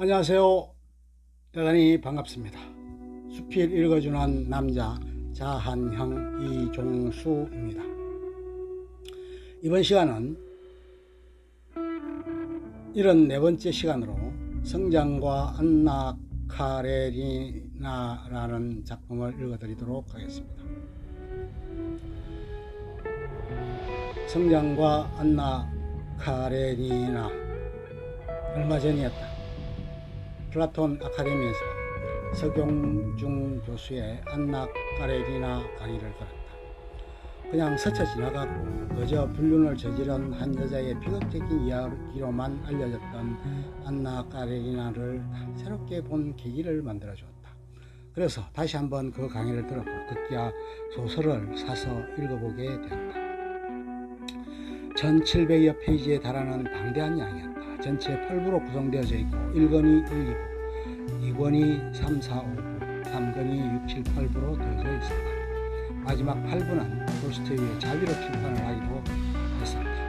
안녕하세요. 대단히 반갑습니다. 수필 읽어주는 남자 자한형 이종수입니다. 이번 시간은 74번째 시간으로 성장과 안나 카레리나라는 작품을 읽어드리도록 하겠습니다. 성장과 안나 카레니나 얼마 전이었다. 플라톤 아카데미에서 석용중 교수의 안나 카레니나 강의를 들었다. 그냥 스쳐 지나가고 그저 불륜을 저지른 한 여자의 비극적인 이야기로만 알려졌던 안나 카레니나를 새롭게 본 계기를 만들어 주었다. 그래서 다시 한번 그 강의를 들었고 급기야 소설을 사서 읽어보게 되었다. 1700여 페이지에 달하는 방대한 양이었다. 전체 8부로 구성되어져 있고 1권이 1, 2부, 2권이 3, 4, 5부, 3권이 6, 7, 8부로 되어져 있었다. 마지막 8부는 돌스토이의 자비로 출판을 하기도 했었다.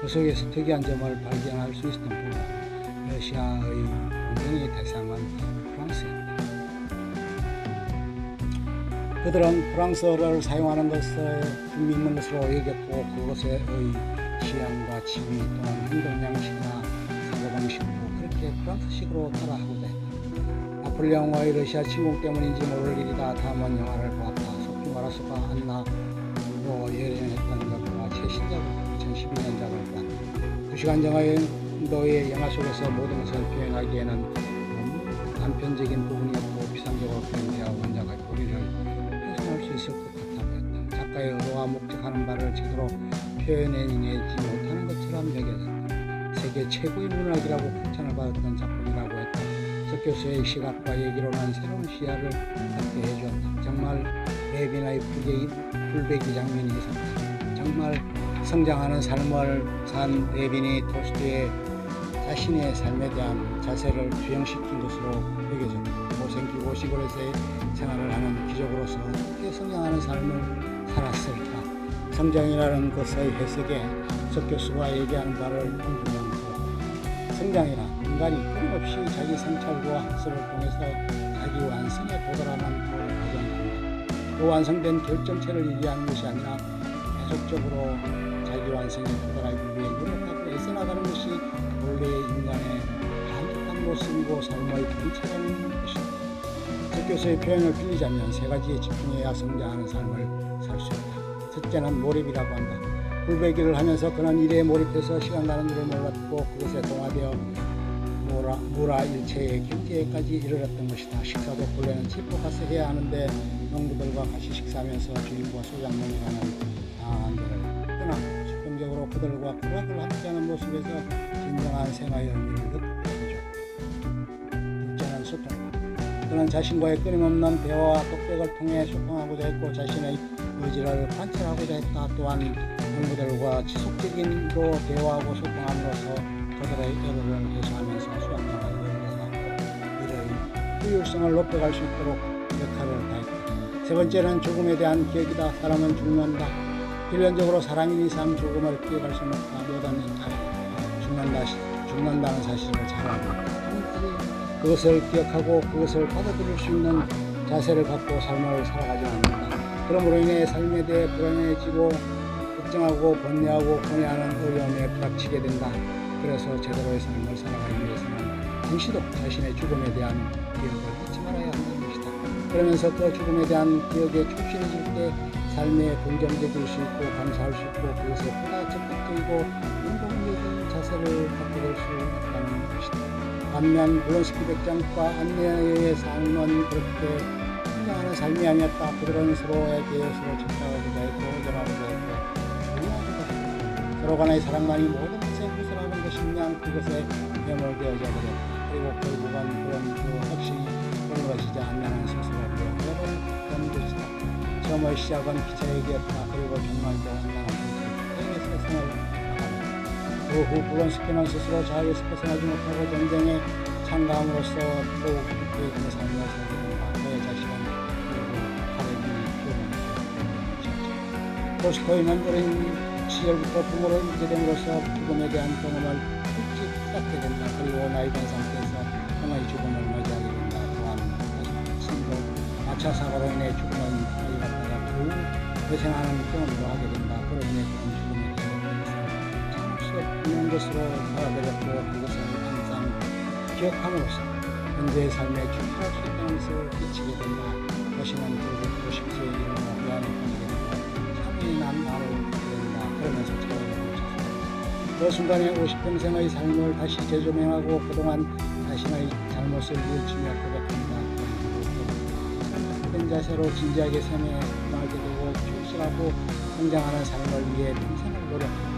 그 속에서 특이한 점을 발견할 수 있었던 부분, 러시아의 공경의 대상은 프랑스였다. 그들은 프랑스어를 사용하는 것을 의미 있는 것으로 여겼고 그것의 취향과 취미 또는 행동 양식이나 사고방식도 그렇게 프랑스식으로 따라하고자 했다. 나폴레옹과의 러시아 침공 때문인지 모를 일이다. 다음은 영화를 보았다. 소피 마라소가 안나 로 예언했던 것과 최신작을 2012년작을 보았다. 2시간 정도의 영화 속에서 모든 것을 표현하기에는 너무 단편적인 부분이었고 비상적으로 표현되어 원작의 고리를 있을 것 보였다. 작가의 의도와 목적하는 바를 제대로 표현해내지 못하는 것처럼 여겨졌다. 세계 최고의 문학이라고 칭찬을 받았던 작품이라고 했다. 석 교수의 시각과 얘기로는 새로운 시야를 갖게 해주었다. 정말 레빈의 풀베기, 풀베기 장면이 있었다. 정말 성장하는 삶을 산 레빈이 토스트의 자신의 삶에 대한 자세를 주형시킨 것으로 여겨졌다. 못생기고 시골에서의 생활을 하는 귀족으로서 어떻게 성장하는 삶을 살았을까? 성장이라는 것의 해석에 석 교수가 얘기하는 바를 궁금해합니다. 성장이란 인간이 끊임없이 자기 성찰과 학습을 통해서 자기 완성에 도달하는 그 과정입니다. 그 완성된 결정체를 얘기하는 것이 아니라 계속적으로 자기 완성에 도달하기 위해 노력하고 애써나가는 것이 본래의 인간의 모습이고 삶의 본체라는 것입니다. 석 교수의 표현을 빌리자면 세 가지에 집중해야 성장하는 삶을 살 수 있다. 첫째는 몰입이라고 한다. 불배기를 하면서 그는 일에 몰입해서 시간 가는 줄을 몰랐고 그것에 동화되어 무라, 무라 일체의 경지에까지 이르렀던 것이다. 식사도 본래는 가서 해야 하는데 농부들과 같이 식사하면서 주인과 소장농이라는 방안들을 떠나고 즉흥적으로 그들과 불악을 함께하는 모습에서 진정한 생활의 의미를 그는 자신과의 끊임없는 대화와 독백을 통해 소통하고자 했고 자신의 의지를 관찰하고자 했다. 또한 농부들과 지속적인도 대화하고 소통함으로써 그들의 애로를 해소하면서 수확량을 이루어가고 이를 효율성을 높여갈 수 있도록 역할을 다했다. 세 번째는 죽음에 대한 기억이다. 사람은 죽는다. 필연적으로 사람인 이상 죽음을 기억할 수 없다. 모든 인간이 죽는다, 죽는다는 사실을 잘 알고 그것을 기억하고 그것을 받아들일 수 있는 자세를 갖고 삶을 살아가지 않는다. 그러므로 인해 삶에 대해 불안해지고 걱정하고 번뇌하고 고뇌하는 어려움에 부닥치게 된다. 그래서 제대로의 삶을 살아가기 위해서는 당시도 자신의 죽음에 대한 기억을 잊지 말아야 한다는 것이다. 그러면서 그 죽음에 대한 기억에 충실해질 때 삶에 긍정적일 수 있고 감사할 수 있고 그것에 보다 적극적이고 행동적인 자세를 갖게 될 수 있다는 것이다. 반면 블론스키 백장과 안내의 삶은 그렇게 성장하는 삶이 아니었다. 그들은 서로에 대해 서로 집착하고자 했고 오전하고자 했고 서로 간의 사랑만이 모든 것에 구슬하는 것이면 그것에 매몰되어져 버렸다. 그리고 결국은 그런 그 확신이 끊어지지 않는 스스로 배를 던 것이다. 처음의 시작은 기차얘기였다. 그리고 안나는 그 세상을 그후 불란시키는 스스로 자유에서 벗어나지 못하고 전쟁에 참가함으로써 더욱 그의 삶을 살게 된다. 자신은 바람이 도시코의 남들은 시절부터 부모를 잊게 됨으로써 죽음에 대한 경험을 일찍 갖게 된다. 그리고 나이든 상태에서 하나의 죽음을 맞이하게 된다. 또한 친구 마차 사고로 인해 죽음을 맞이하다가 매생하는 경험도 하게 된다. 그런 인해 그런 없는 것으로 받아들였고 그것을 항상 기억함으로써 현재의 삶에 충실할 수 있다는 것을 깨치게 된다. 것이는 결국 90세에 이르러 미안에 빠지게 되고 참이 난 나를 된다. 그러면서 차원을 멈췄다. 그 순간에 50평생의 삶을 다시 재조명하고 그동안 자신의 잘못을 뉘우치며 고백한다. 된 자세로 진지하게 삶에 나가게 되고 충실하고 성장하는 삶을 위해 평생을 노력한다.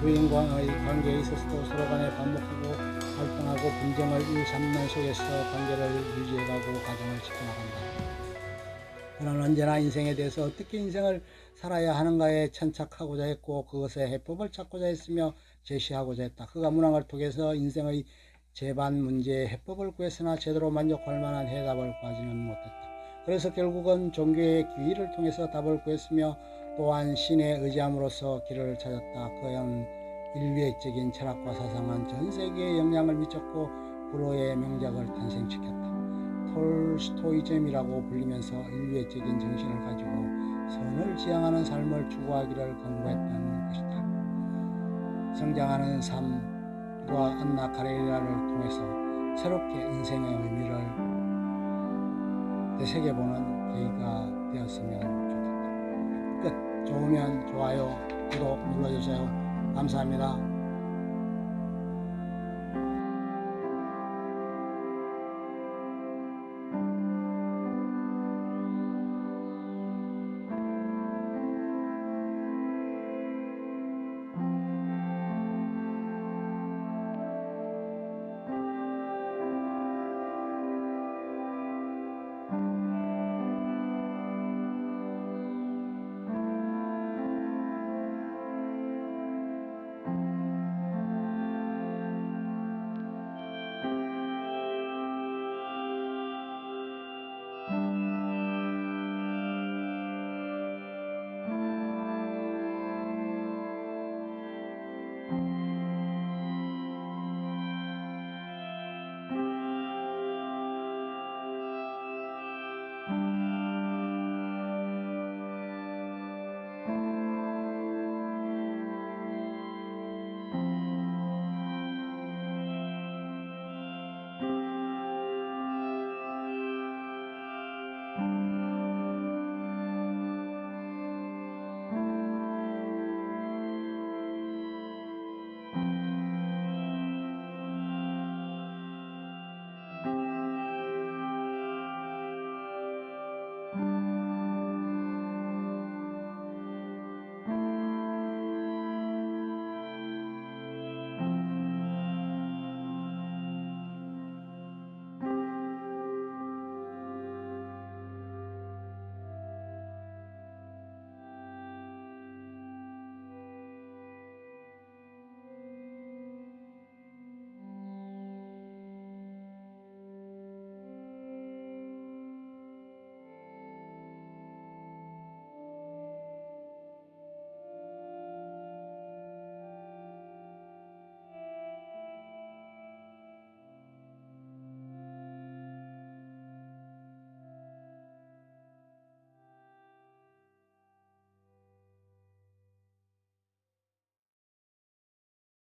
부인과의 관계에 있어서도 서로 간에 반복하고 활동하고 분쟁을 일삼는 속에서 관계를 유지해가고 가정을 지켜나간다. 그는 언제나 인생에 대해서 어떻게 인생을 살아야 하는가에 천착하고자 했고 그것에 해법을 찾고자 했으며 제시하고자 했다. 그가 문항을 통해서 인생의 재반 문제에 해법을 구했으나 제대로 만족할 만한 해답을 구하지는 못했다. 그래서 결국은 종교의 기위를 통해서 답을 구했으며 또한 신에 의지함으로써 길을 찾았다. 그는 인류학적인 철학과 사상은 전 세계에 영향을 미쳤고 불호의 명작을 탄생시켰다. 톨스토이즘이라고 불리면서 인류학적인 정신을 가지고 선을 지향하는 삶을 추구하기를 권고했다는 것이다. 성장하는 삶과 안나 카레리나를 통해서 새롭게 인생의 의미를 되새겨보는 계기가 되었으면 좋겠다. 끝. 좋으면 좋아요, 구독 눌러주세요. 감사합니다.